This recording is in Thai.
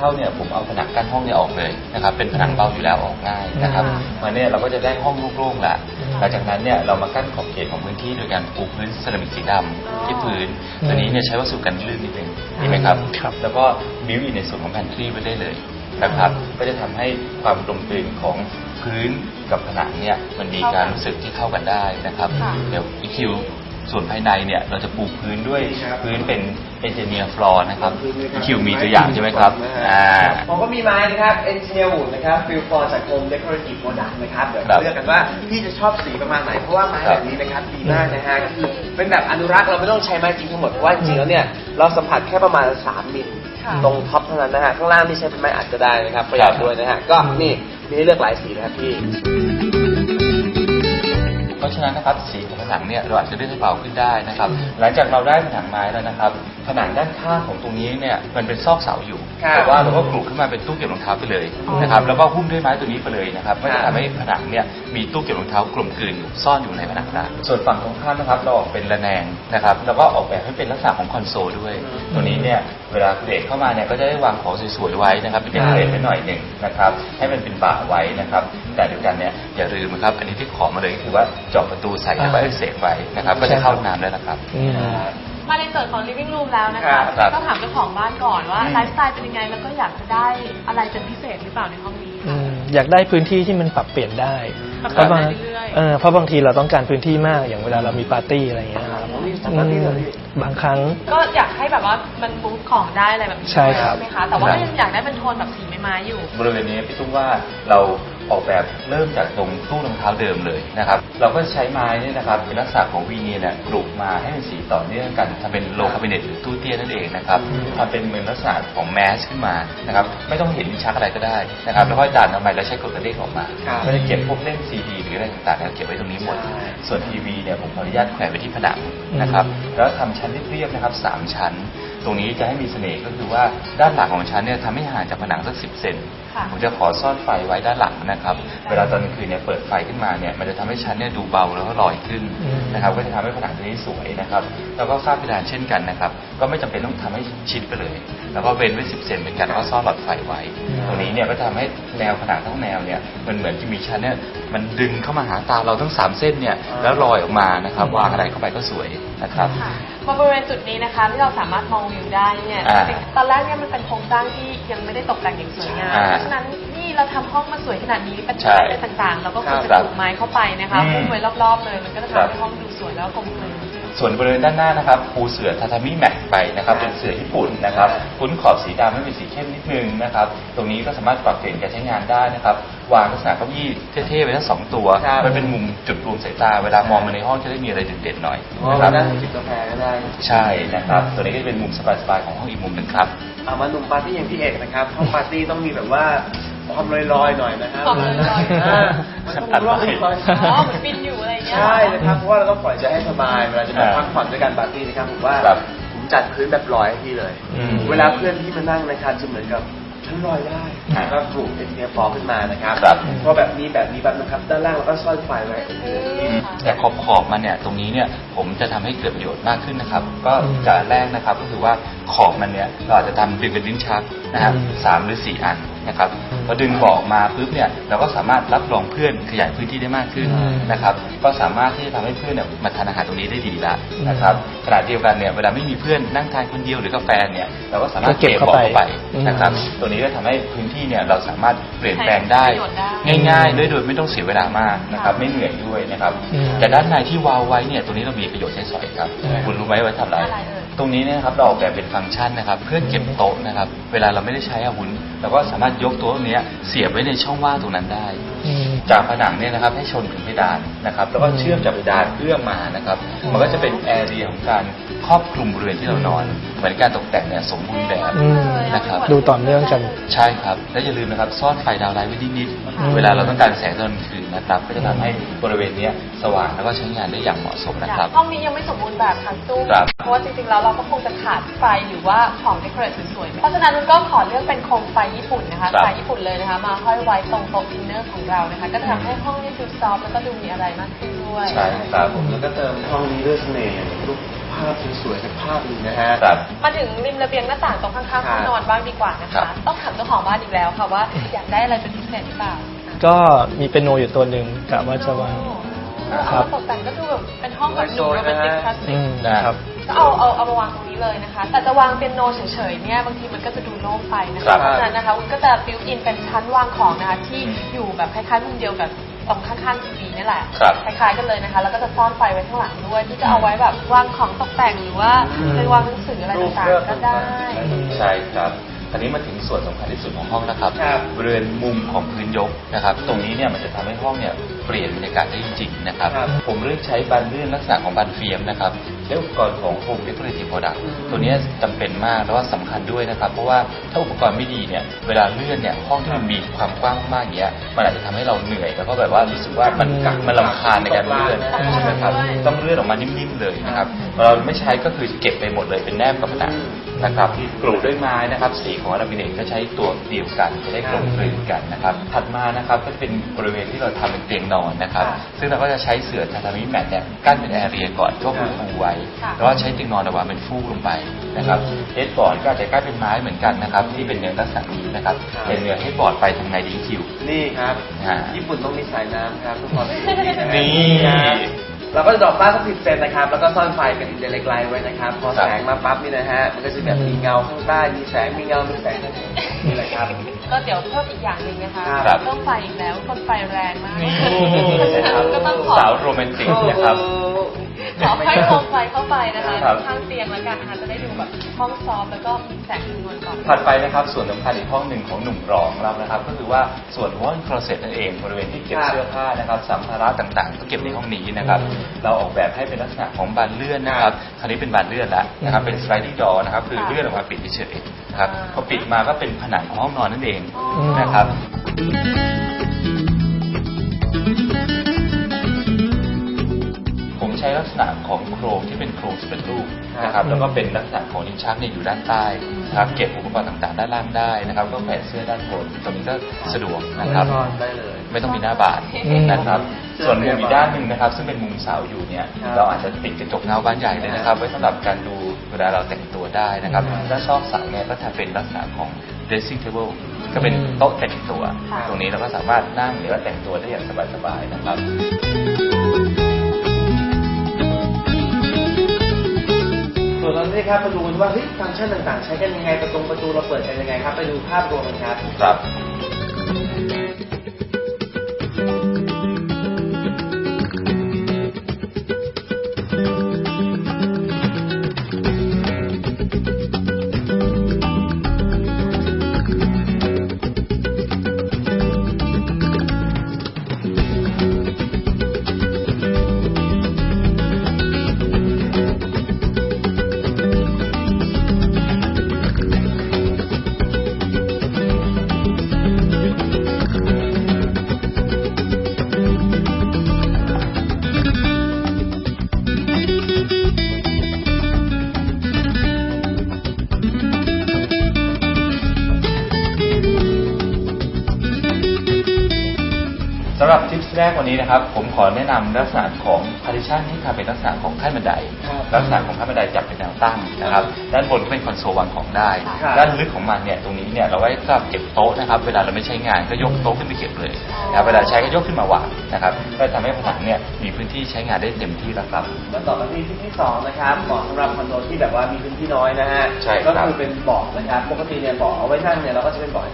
เข้าเนี่ยผมเอาผนังกั้นห้องเนี่ยออกเลยนะครับเป็นผนังเบาอยู่แล้วออกง่ายนะครับอืมมาเนี่ยเราก็จะได้ห้องโล่งๆละอืมหลังจากนั้นเนี่ยเรามากั้นขอบเขตของพื้นที่โดยการปูพื้นเซรามิกสีดำที่พื้นอืมตัวนี้เนี่ยใช้วัสดุกันลื่นนิดนึงดีไหมครับครับ แล้วก็บิวอินในส่วนของแพนทรีไว้ได้เลยนะครับก็จะทำให้ความกลมกลืนของพื้นกับผนังเนี่ยมันมีการรู้สึกที่เข้ากันได้นะครับค่ะเดี๋ยวอีคิว ส่วนภายในเนี่ยเราจะปูพื้นด้วยพื้นเป็นเอนจิเนียร์ฟลอร์นะครับอีคิวมีตัวอย่างใช่ไหมครับอ่าผมก็มีไม้นะครับ Engineer Wood นะครับ Fill for จาก Home Decorative Product นะครับเดี๋ยวครับเลือกกันว่าพี่จะชอบสีประมาณไหนเพราะว่าไม้ครับแบบนี้นะครับดีมากนะฮะก็คือเป็นแบบอนุรักษ์เราไม่ต้องใช้ไม้จริงทั้งหมดเพราะว่าจริงๆแล้วเนี่ยเราสัมผัสแค่ประมาณ 3มิลค่ะตรงท็อปเท่านั้นนะฮะข้างล่างนี่ใช้เป็นไม้อัดก็ได้นะครับประหยัดด้วยนะฮะก็นี่มีให้เลือกหลายสีนะครับพี่ เพราะฉะนั้นนะครับสีของผ นังเนี่ยเราอาจจะเลือกให้เบาขึ้นได้นะครับ หลังจากเราได้ผนังไม้แล้วนะครับ ผนังด้านข้างของตรงนี้เนี่ยมันเป็นซอกเสาอยู่ ครับแต่ว่าเราก็กรุขึ้นมาเป็นตู้เก็บรองเท้าไปเลยนะครับ แล้วก็หุ้มด้วยไม้ตัวนี้ไปเลยนะครับก็ครัจะบทำให้ผนังเนี่ยมีตู้เก็บรองเท้ากลมกลืนอยู่ซ่อนอยู่ในผนังได้ส่วนฝั่งตรงข้ามนะครับเราออกเป็นระแนงนะครับ แล้วก็ออกแบบให้เป็นลักษณะของคอนโซลด้วยตรงนี้เนี่ยเวลาคุณเอกเข้ามาเนี่ยก็จะได้วางของสวยๆไว้นะครับเป็นเดคอเรทไว้หน่อยหนึ่งนะครับให้มันเป็นบ่าไว้นะครับแต่เดียวกันเนี่ยอย่าลืมนะครับอันนี้ที่ขอมาเลยก็คือว่าเจาะประตูใส่ไว้เสกไว้นะครับ ก็จะเข้าน้ำได้แล้วครับอืมมาในส่วนของ living room แล้วนะครัคะบครับก็ถามเจ้าของบ้านก่อนว่าอืมไลฟ์สไตล์เป็นยังไง แล้วก็อยากจะได้อะไรเป็นพิเศษหรือเปล่าในห้องนี้ อืมอยากได้พื้นที่ที่มันปรับเปลี่ยนได้ปรับเพราะบางเปลี่ยนได้เรื่อยๆ เออเพราะบางทีเราต้องการพื้นที่มากอย่างเวลาเรามีปาร์ตี้อะไรอย่างเงี้ยครับอ๋อมีสอืปาร์ตี้เหรอพี่มบางครั้ง ก็อยากให้แบบว่ามันบูทของได้อะไรแบบนี้ใช่ครับ ไหมคะ แต่ว่าครับก็ยังอยากได้เป็นโทนแบบสีไม้ๆอยู่ บริเวณนี้พี่ตุ้มว่าเรา ออกแบบเริ่มจากตรงตู้รองเท้าเดิมเลยนะครับ เราก็ใช้ไม้เนี่ยนะครับเป็นลักษณะของวีเนียร์เนี่ยกรุมาให้เป็นสีต่อเนื่องกันทำเป็นโลคาบิเนตหรือตู้เตี้ยนั่นเองนะครับทำเป็นเหมือนลักษณะของแมสขึ้นมานะครับไม่ต้องเห็นชักอะไรก็ได้นะครับแล้วก็ดันออกมาแล้วใช้กดกระเด้งออกมาครับก็จะเก็บพวกเล่มซีดีหรืออะไรต่างๆเนี่ยเก็บไว้ตรงนี้หมดใช่ส่วนทีวีเนี่ยผมขออนุญาตแขวนไว้ที่ผนังนะครับแล้วทำชั้นเรียบๆนะครับสามชั้น ตรงนี้จะให้มีเสน่ห์ก็คือว่าด้านหลังของชั้นเนี่ยทำให้ห่างจากผนังสักสิบเซนค่ะ ผมจะขอซ่อนไฟไว้ด้านหลังนะครับ เวลาตอนกลางคืนเนี่ยเปิดไฟขึ้นมาเนี่ยมันจะทำให้ชั้นเนี่ยดูเบาแล้วก็ลอยขึ้นอืม นะครับ ก็จะทำให้ผนังตัวนี้สวยนะครับ แล้วก็ฝ้าเพดานเช่นกันนะครับ ก็ไม่จำเป็นต้องทำให้ชิดไปเลย แล้วก็เว้นไว้สิบเซนเป็นกันแล้วก็ซ่อนหลอดไฟไว้ ตรงนี้เนี่ยก็จะทำให้แนวผนังทั้งแนวเนี่ยมันเหมือนที่มีชั้นเนี่ยมันดึงเข้ามาหาตาเราทั้งสามเส้นเนี่ยแล้วลอยออกมานะครับวางอะไรเข้าไปก็สวย นะครับค่ะมาบริเวณจุดนี้นะคะที่เราสามารถมองวิวได้เนี่ยอ่าจริงๆตอนแรกเนี่ยมันเป็นโครงสร้างที่ยังไม่ได้ตกแต่งอย่างสวยงามอ่าเพราะฉะนั้นนี่เราทำห้องมาสวยขนาดนี้เป็นใช่อะไรต่างๆ เราก็ควรจะครับปลูกไม้เข้าไปนะคะอืมพุ่มไว้รอบๆเลย มันก็จะครัทำบให้ห้องดูสวยแล้วก็กลมกลืน ส่วนบริเวณด้านหน้านะครับปูเสื่อทาทามิแม็กไปนะครับ เป็นเสื่อญี่ปุ่นนะครับคุ้นขอบสีดำให้เป็นสีเข้มนิดนึงนะครับ ตรงนี้ก็สามารถปรับเปลี่ยนการใช้งานได้นะครับ วางลักษณะเก้าอี้เท่ๆไว้ทั้งสองตัวครับมันเป็นมุมจุดรวมสายตา เวลามองมาในห้องจะได้มีอะไรเด่นๆหน่อยอ๋อนะคมารับนั่งจิบกาแฟก็ได้ ใช่นะครับ ตัวนี้ก็จะเป็นมุมสบายๆของห้องอีกมุมหนึ่งครับเอามาหนุ่มปาร์ตี้อย่างพี่เอกนะครับห้องปาร์ตี้ต้องมีแบบว่า ความลอยๆหน่อยนะครับความลอยๆามันต้องลอยๆอ๋อเหมือนบินอยู่อะไรอย่างเงี้ยใช่นะครับเพราะว่าเราต้องปล่อยใจให้สบายเวลาจะมาอ่าพักผ่อนด้วยกันปาร์ตี้นะครับผมว่าครับผมจัดพื้นแบบลอยให้พี่เลยอืมเวลาเพื่อนที่มานั่งนะครับจะเหมือนกับฉันลอยได้อ่าก็ปลูกเอ็นเทียฟอขึ้นมานะครับครับเพราะแบบนี้แบบนี้แบบนะครับ ด้านล่างเราก็ซ่อนไฟไว้อืมแต่ขอบขอบๆมันเนี่ยตรงนี้เนี่ยผมจะทำให้เกิดประโยชน์มากขึ้นนะครับ ก็จากอันแรกนะครับก็คือว่าขอบมันเนี่ยเราอาจจะทำดึงเป็นลิ้นชักนะครับอืมสามหรือสี่อัน นะครับอืมพอดึงเบาะออกมาปุ๊บเนี่ยเราก็สามารถรับรองเพื่อนขยายพื้นที่ได้มากขึ้นอืมนะครับ ก็สามารถที่จะทำให้เพื่อนเนี่ยมาทานอาหารตรงนี้ได้ดีละนะครับขณะเดียวกันเนี่ยเวลาไม่มีเพื่อนนั่งทานคนเดียวหรือกับแฟนเนี่ยเราก็สามารถก็เก็บเข้าเบาะไปเข้าไปนะครับอืมตัวนี้ก็ทำให้พื้นที่เนี่ยเราสามารถเปลี่ยนแปลงได้ใช้ประโยชน์ได้ ง่ายๆด้วยโดยไม่ต้องเสียเวลามากนะครับค่ะไม่เหนื่อยด้วยนะครับอืมแต่ด้านในที่วาวไว้เนี่ยตรงนี้เรามีประโยชน์ใช้สอยครับอืมคุณรู้ไหมว่าทำอะไรอะไรเอ่ย ตรงนี้เนยนะครับเราออกแบบเป็นฟังก์ชันนะครับ เพื่อเก็บโต๊ะนะครับ เวลาเราไม่ได้ใช้อาวุธเราก็สามารถยกโต๊ะเนี้ยเสียบไว้ในช่องว่างตรงนั้นได้อืมจากผนังเนี่ยนะครับให้ชนถึงเพดานนะครับ แล้วก็อืมเชื่อมจากเพดานเอื้อมมานะครับอืมมันก็จะเป็นแอเรียของการครอบคลุมบริเวณที่เรานอน เหมือนการตกแต่งเนี่ยสมบูรณ์แบบอืม นะครับ ดูต่อเนื่องกัน ใช่ครับ และอย่าลืมนะครับซ่อนไฟดาวไลท์ไว้นิดอืม ๆเวลาเราต้องการแสงตอนกลางคืนนะครับ ก็จะทำให้บริเวณเนี้ยสว่างแล้วก็ใช้งานได้อย่างเหมาะสมนะครับ ห้องนี้ยังไม่สมบูรณ์แบบทั้งตู้ครับ เพราะว่าจริงๆ แล้วเราก็คงจะขาดไฟหรือว่าของเดคอเรทสวยๆเพราะฉะนั้นมันก็ขอเลือกเป็นโคมไฟญี่ปุ่นนะคะครับ สายญี่ปุ่นเลยนะคะ มาห้อยไว้ตรงโต๊ะดินเนอร์ของเรานะคะ ก็จะทำให้ห้องนี้ดูซอฟต์แล้วก็ดูมีอะไรมากขึ้นด้วย ใช่ครับ ผมแล้วก็เติมห้องนี้ด้วยเสน่ห์รูปภภาพสวยๆสักภาพหนึ่งนะฮะ ครับ มาถึงริมระเบียงหน้าต่างตรงข้างๆครัห้บองนอนบ้างดีกว่านะครัคะ บ ต้องถามเจ้าของบ้านอีกแล้วค่ะว่าอยากได้อะไรเป็นพิเศษหรือเปล่าก็มีเปียโนอยู่ตัวหนึ่งกะว่าจะวาง เออครัเอาบตกแต่งก็ดูแบบเป็นห้องแบบดูโรแมนติกคลาสสิอืก มนะครับ ก็เอาเอาเอามาวางตรงนี้เลยนะคะ แต่จะวางเปียโนเฉยๆเนี่ยบางทีมันก็จะดูโล่งไปนะครัคะบเพราะฉะนั้นนะคะวุ้นก็จะบิวอินเป็นชั้นวางของนะคะที่อยู่แบบคล้ายๆมุมเดียวกับ ตรงข้างๆทีวีนี่แหละครับคล้ายๆกันเลยนะคะ แล้วก็จะซ่อนไฟไว้ข้างหลังด้วยที่จะเอาไว้แบบวางของตกแต่งหรือว่าอืมไปวางหนังสืออะไรต่างๆก็ได้ ใช่ครับคราวนี้มาถึงส่วนสำคัญที่สุดของห้องนะครับครับ บริเวณมุมของพื้นยกนะครับ ตรงนี้เนี่ยมันจะทำให้ห้องเนี่ยเปลี่ยนบรรยากาศได้จริงๆนะครับ ครับ ผมเลือกใช้บานเลื่อนลักษณะของบานเฟียมนะครับใช้อุปกรณ์ของ Home Decorative Product อืมตัวเนี้ยจำเป็นมากแล้วว่าสำคัญด้วยนะครับ เพราะว่าถ้าอุปกรณ์ไม่ดีเนี่ยเวลาเลื่อนเนี่ยห้องที่มันมีความกว้างมากอย่างเงี้ยมันอาจจะทำให้เราเหนื่อยแล้วก็แบบว่ารู้สึกว่ามันกักมันลำคาญในการเลื่อนอืมใช่ไหมครับต้องเลื่อนออกมานิ่มๆเลยนะครับเราไม่ใช้ก็คือเก็บไปหมดเลยเป็นแนบกับผนังนะครับกรูด้วยไม้นะครับสีของอาราบิเนตก็ใช้ตัวเดียวกันจะได้กลมกลืนกันนะครับถัดมานะครับก็เป็นบริเวณที่เราทำเป็นเตียงนอนนะครับค่ะซึ่งเราก็จะใช้เสื่อทาทามิแมทเนี่ยกั้นเป็นแอเรียก่อนก็คือปูไว้ค่ะแล้วก็ใช้เตียงนอนเอาวางเป็นฟูกลงไปนะครับเฮดบอร์ดก็อาจจะกั้นเป็นไม้เหมือนกันนะครับ ที่เป็นเนื้อลักษณะนี้นะครับครับเป็นเนื้อเฮดบอร์ดไปทางในดิ้งคิวนี่ครับอ่าญี่ปุ่นต้องมีสายน้ำครับทุกคนนี่ครับ เราก็จะดอกฟ้าสักสิบเซนนะครับ แล้วก็ซ่อนไฟเป็นอินเดเล็กไลท์ไว้นะครับ พอครับแสงมาปั๊บนี่นะฮะ มันก็จะแบบมีเงาข้างใต้ มีแสง มีเงา มีแสงนั่นเองนี่แหละครับ ก็เดี๋ยวเพิ่มอีกอย่างหนึ่งนะคะครับ ต้องไฟอีกแล้ว คนไฟแรงมากนี่เพราะฉะนั้นก็ต้องขอ สาวโรแมนติกนะครับ ขอให้โคมไฟเข้าไปนะคะครับ ข้างเตียงแล้วกันนะคะจะได้ดูแบบห้องซอฟต์แล้วก็มีแสงนวลก่อน ถัดไปนะครับส่วนสำคัญอีกห้องหนึ่งของหนุ่มรองเรานะครับ ก็คือว่าส่วนวอลคลอเซ็ตนั่นเองบริเวณที่เก็บครับเสื้อผ้านะครับสัมภาระต่างๆ ก็เก็บในห้องนี้นะครับเราออกแบบให้เป็นลักษณะของบานเลื่อนนะครับคราวนี้เป็นบานเลื่อนแล้วนะครับเป็น sliding door นะครับคือค่ะเลื่อนออกมาปิดเฉยๆนะครับอ่าพอปิดมาก็เป็นผนังของห้องนอนนั่นเองอ๋อนะครับผม ษณะของโครงที่เป็นโครงสำเร็จรูปนะครับแล้วก็เป็นลักษณะของลิ้นชักเนี่ยอยู่ด้านใต้นะครับเก็บอุปกรณ์ต่างๆ ด้านล่างได้นะครับ ก็แขวนเสื้อด้านบนตรงนี้ก็สะดวกนะครับนอนได้เลยไม่ต้องมีหน้าบานอืมนะครับ ส่วนมุมอีกด้านหนึ่งนะครับ ซึ่งเป็นมุมเสาอยู่เนี่ยครับเราอาจจะติดกระจกเงาบานใหญ่เลยนะครับ ไว้สำหรับการดูเวลาเราแต่งตัวได้นะครับอืมถ้าชอบสายเนี่ยก็จะเป็นลักษณะของ dressing table ก็เป็นอืมโต๊ะแต่งตัวค่ะตรงนี้เราก็สามารถนั่งหรือว่าแต่งตัวได้อย่างสบายๆนะครับ ครับมาดูกันว่าเฮ้ยฟังก์ชันต่างๆ ใช้กันยังไงประตูประตูเราเปิดกันยังไงครับ ไปดูภาพรวมกันครับครับ สำหรับทิปส์แรกวันนี้นะครับ ผมขอแนะนำลักษณะของ partition ที่ทำเป็นลักษณะของขั้นบันได ครับลักษณะของขั้นบันไดจับเป็นแนวตั้งนะครับ ด้านบนก็เป็นคอนโซลวางของได้ ครับ ด้านลึกของมันเนี่ยตรงนี้เนี่ยเราไว้สำหรับเก็บโต๊ะนะครับ เวลาเราไม่ใช้งานก็ยกโต๊ะขึ้นไปเก็บเลยนะครับเวลาใช้ก็ยกขึ้นมาวางนะครับก็ทำให้ผนังเนี่ยมีพื้นที่ใช้งานได้เต็มที่แล้วครับ มาต่อกันที่ที่ที่สองนะครับเหมาะสำหรับคอนโดที่แบบว่ามีพื้นที่น้อยนะฮะใช่ครับ ก็คือเป็นเบาะนะครับ ปกติเนี่ยเบาะเอาไว้นั่งเนี่ยเราก็จะเป็นเบาะ